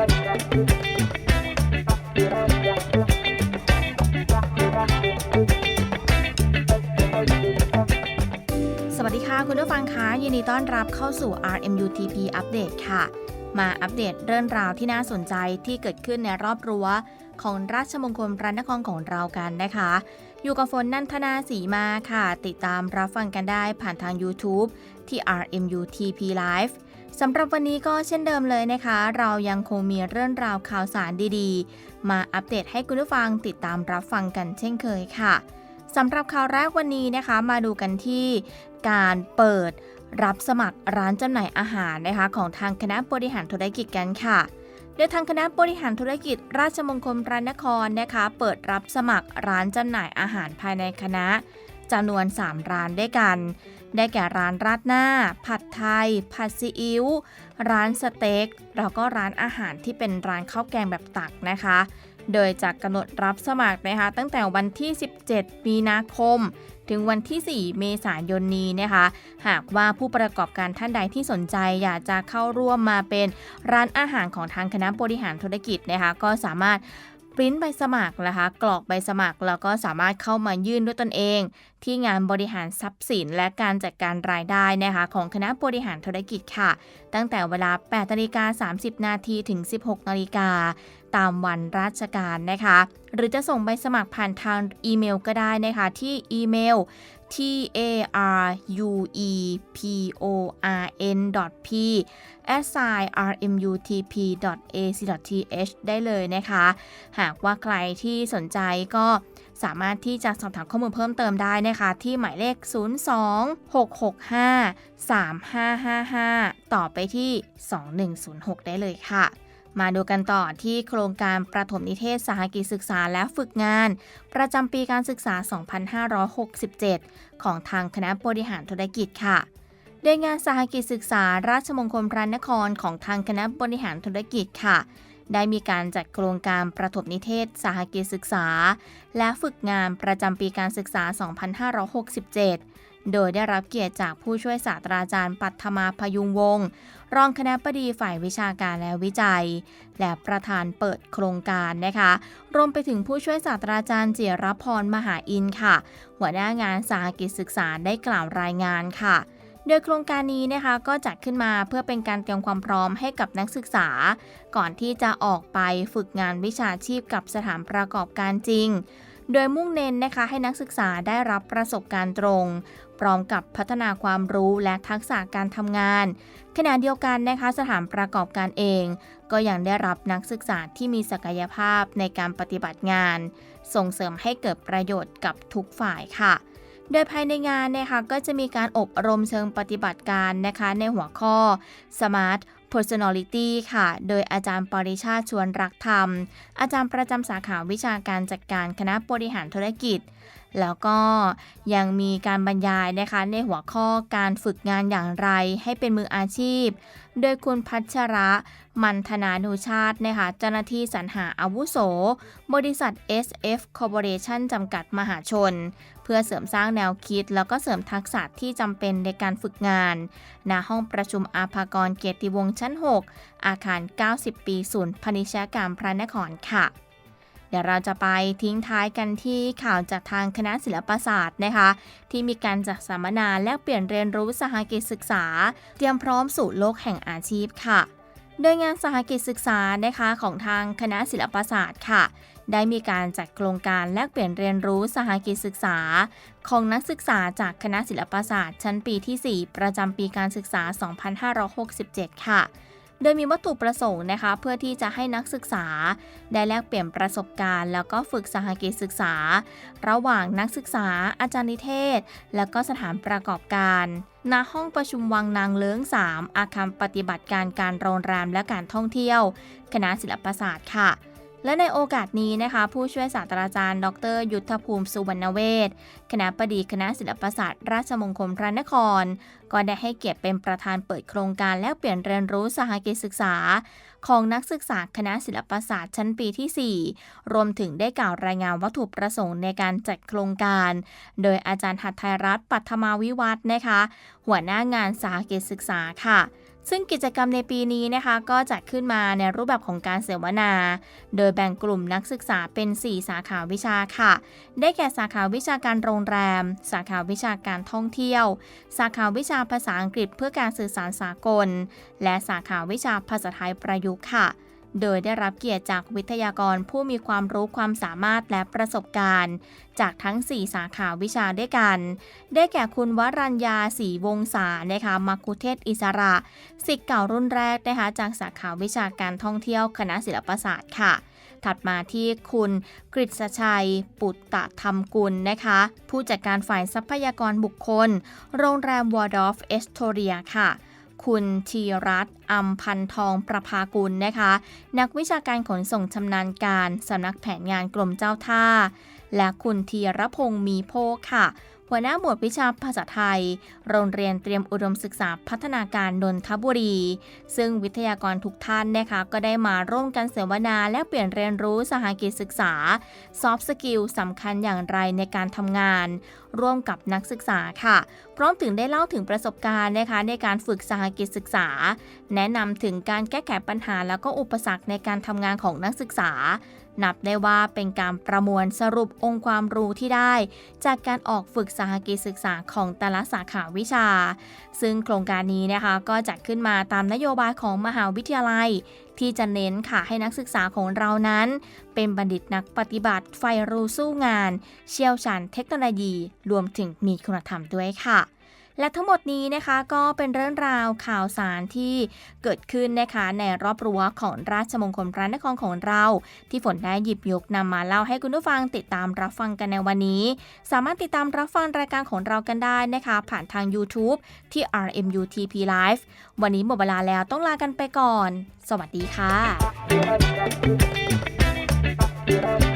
สวัสดีค่ะ คุณผู้ฟังคะยินดีต้อนรับเข้าสู่ RMUTP อัปเดตค่ะ มาอัปเดตเรื่องราวที่น่าสนใจที่เกิดขึ้นในรอบรั้วของราชมงคลพระนครของเรากันนะคะ อยู่กับฝนนันทนาสีมาค่ะ ติดตามรับฟังกันได้ผ่านทาง YouTube ที่ RMUTP Live สำหรับวันนี้ก็เช่นเดิมเลยนะคะ เรายังคงมีเรื่องราวข่าวสารดีๆ มาอัปเดตให้คุณผู้ฟังติดตามรับฟังกันเช่นเคยค่ะสำหรับข่าวแรกวันนี้นะคะ มาดูกันที่การเปิดรับสมัครร้านจำหน่ายอาหารนะคะ ของทางคณะบริหารธุรกิจกันค่ะโดยทางคณะบริหารธุรกิจ ราชมงคลพระนครนะคะ เปิดรับสมัครร้านจำหน่ายอาหารภายในคณะ จำนวน 3 ร้านด้วยกัน ได้แก่ร้านราดหน้า ผัดไทย ผัดซีอิ๊ว ร้านสเต็ก แล้วก็ร้านอาหารที่เป็นร้านข้าวแกงแบบตักนะคะ โดยจะกำหนดรับสมัครนะคะ ตั้งแต่วันที่ 17 มีนาคม ถึงวันที่ 4 เมษายนนี้นะคะ หากว่าผู้ประกอบการท่านใดที่สนใจอยากจะเข้าร่วมมาเป็นร้านอาหารของทางคณะบริหารธุรกิจนะคะ ก็สามารถ ริ้นใบสมัครนะคะ กรอกใบสมัคร แล้วก็สามารถเข้ามายื่นด้วยตนเอง ที่งานบริหารทรัพย์สิน และการจัดการรายได้นะคะ ของคณะบริหารธุรกิจค่ะ ตั้งแต่เวลา8นาฬิกา30 นาทีถึง 16นาฬิกาตามวันราชการนะคะ หรือจะส่งใบสมัครผ่านทางอีเมลก็ได้นะคะ ที่อีเมล t a r u e p o r n p s i r m u t p a c t h ได้เลยนะคะ หากว่าใครที่สนใจก็สามารถที่จะสอบถามข้อมูลเพิ่มเติมได้นะคะ ที่หมายเลข 02-665-3555 ต่อไปที่ 2106 ได้เลยค่ะ มาดูกันต่อที่โครงการประถมนิเทศสหกิจศึกษาและฝึกงาน ประจำปีการศึกษา 2567 ของทางคณะบริหารธุรกิจค่ะ โดยงานสหกิจศึกษาราชมงคลพระนครของทางคณะบริหารธุรกิจค่ะ ได้มีการจัดโครงการประถมนิเทศสหกิจศึกษา และฝึกงานประจำปีการศึกษา 2567 โดยได้รับเกียรติจากผู้ช่วยศาสตราจารย์ปัทมาพยุงวงศ์รองคณะบดีฝ่ายวิชาการและวิจัย และประธานเปิดโครงการนะคะ รวมไปถึงผู้ช่วยศาสตราจารย์เจิรพรมหาอินค่ะ หัวหน้างานสาหกิจศึกษาได้กล่าวรายงานค่ะโดยโครงการนี้นะคะก็จัดขึ้นมาเพื่อเป็นการเตรียมความพร้อมให้กับนักศึกษา ก่อนที่จะออกไปฝึกงานวิชาชีพกับสถานประกอบการจริง โดยมุ่งเน้นนะคะให้นักศึกษาได้รับประสบการณ์ตรง พร้อมกับพัฒนาความรู้และทักษะการทำงาน ขณะเดียวกันนะคะสถานประกอบการเอง ก็ยังได้รับนักศึกษาที่มีศักยภาพในการปฏิบัติงาน ส่งเสริมให้เกิดประโยชน์กับทุกฝ่ายค่ะโดยภายในงานนะคะก็จะมีการอบรมเชิงปฏิบัติการนะคะในหัวข้อ Smart Personality ค่ะ โดยอาจารย์ปริชาชวนรักธรรม อาจารย์ประจำสาขาวิชาการจัดการคณะบริหารธุรกิจ แล้วก็ยังมีการบรรยายนะคะในหัวข้อการฝึกงานอย่างไรให้เป็นมืออาชีพ โดยคุณพัชระมันธนานุชาตินะคะเจ้าหน้าที่สรรหาอาวุโส บริษัท SF Corporation จำกัดมหาชน เพื่อเสริมสร้างแนวคิด แล้วก็เสริมทักษะที่จำเป็นในการฝึกงานณห้องประชุมอาภากรเกียรติวงศ์ชั้น 6 อาคาร 90 ปีศูนย์พนิชยการพระนครค่ะ เดี๋ยวเราจะไปทิ้งท้ายกันที่ข่าวจากทางคณะศิลปศาสตร์นะคะ ที่มีการจัดสัมมนาแลกเปลี่ยนเรียนรู้สหกิจศึกษา เตรียมพร้อมสู่โลกแห่งอาชีพค่ะ โดยงานสหกิจศึกษานะคะของทางคณะศิลปศาสตร์ค่ะ ได้มีการจัดโครงการแลกเปลี่ยนเรียนรู้สหกิจศึกษา ของนักศึกษาจากคณะศิลปศาสตร์ ชั้นปีที่ 4 ประจำปีการศึกษา 2567 ค่ะ โดยมีวัตถุประสงค์นะคะ เพื่อที่จะให้นักศึกษา ได้แลกเปลี่ยนประสบการณ์ แล้วก็ฝึกสหกิจศึกษา ระหว่างนักศึกษา อาจารย์นิเทศ และก็สถานประกอบการณห้องประชุมวังนางเลิ้ง 3 อาคารปฏิบัติการการโรงแรมและการท่องเที่ยว คณะศิลปศาสตร์ค่ะ และในโอกาสนี้นะคะ ผู้ช่วยศาสตราจารย์ ดร ยุทธภูมิสุวรรณเวศคณะบดีคณะศิลปศาสตร์ราชมงคลพระนคร ก็ได้ให้เกียรติเป็นประธานเปิดโครงการแลกเปลี่ยนเรียนรู้สหกิจศึกษา ของนักศึกษาคณะศิลปศาสตร์ชั้นปีที่ 4 รวมถึงได้กล่าวรายงานวัตถุประสงค์ในการจัดโครงการ โดยอาจารย์หัตถยรัตน์ปัทมาวิวัฒน์นะคะ หัวหน้างานสหกิจศึกษาค่ะ ซึ่งกิจกรรมในปีนี้นะคะก็จัดขึ้นมาในรูปแบบของการเสวนา โดยแบ่งกลุ่มนักศึกษาเป็น 4 สาขาวิชาค่ะ ได้แก่สาขาวิชาการโรงแรม สาขาวิชาการท่องเที่ยว สาขาวิชาภาษาอังกฤษเพื่อการสื่อสารสากล และสาขาวิชาภาษาไทยประยุกต์ค่ะ โดยได้รับเกียรติจากวิทยากรผู้มีความรู้ความสามารถและประสบการณ์ จากทั้ง 4 สาขาวิชาด้วยกัน ได้แก่คุณวรัญญาศรีวงศานะคะมัคคุเทศอิสระสิทธิ์เก่ารุ่นแรกนะคะจากสาขาวิชาการท่องเที่ยวคณะศิลปศาสตร์ค่ะถัดมาที่คุณกฤษชัย ปุตตะธรรมกุลนะคะ ผู้จัดการฝ่ายทรัพยากรบุคคล โรงแรมวอร์ดอฟเอสโทเรียค่ะ คุณธีรัตน์อัมพันทองประภากุลนะคะ นักวิชาการขนส่งชำนาญการสำนักแผนงานกรมเจ้าท่า และคุณธีรพงศ์มีโพค่ะ หัวหน้าหมวดวิชาภาษาไทย โรงเรียนเตรียมอุดมศึกษาพัฒนาการนนทบุรี ซึ่งวิทยากรทุกท่านนะคะก็ได้มาร่วมกันเสวนาและเปลี่ยนเรียนรู้สหกิจศึกษา ซอฟต์สกิลสำคัญอย่างไรในการทำงาน ร่วมกับนักศึกษาค่ะ พร้อมถึงได้เล่าถึงประสบการณ์นะคะในการฝึกสหกิจศึกษา แนะนำถึงการแก้ไขปัญหาแล้วก็อุปสรรคในการทำงานของนักศึกษา นับได้ว่าเป็นการประมวลสรุปองค์ความรู้ที่ได้ จากการออกฝึกสหกิจศึกษาของแต่ละสาขาวิชา ซึ่งโครงการนี้นะคะก็จัดขึ้นมาตามนโยบายของมหาวิทยาลัย ที่จะเน้นค่ะให้นักศึกษาของเรานั้น เป็นบัณฑิตนักปฏิบัติไฟรู้สู้งาน เชี่ยวชาญเทคโนโลยี รวมถึงมีคุณธรรมด้วยค่ะ และทั้งหมดนี้นะคะก็เป็นเรื่องราวข่าวสารที่เกิดขึ้นนะคะในรอบรั้วของราชมงคลพระนครของเรา ที่ฝนได้หยิบยกนำมาเล่าให้คุณผู้ฟังติดตามรับฟังกันในวันนี้ สามารถติดตามรับฟังรายการของเรากันได้นะคะ ผ่านทาง YouTube ที่ RMUTP Live วันนี้หมดเวลาแล้วต้องลากันไปก่อน สวัสดีค่ะ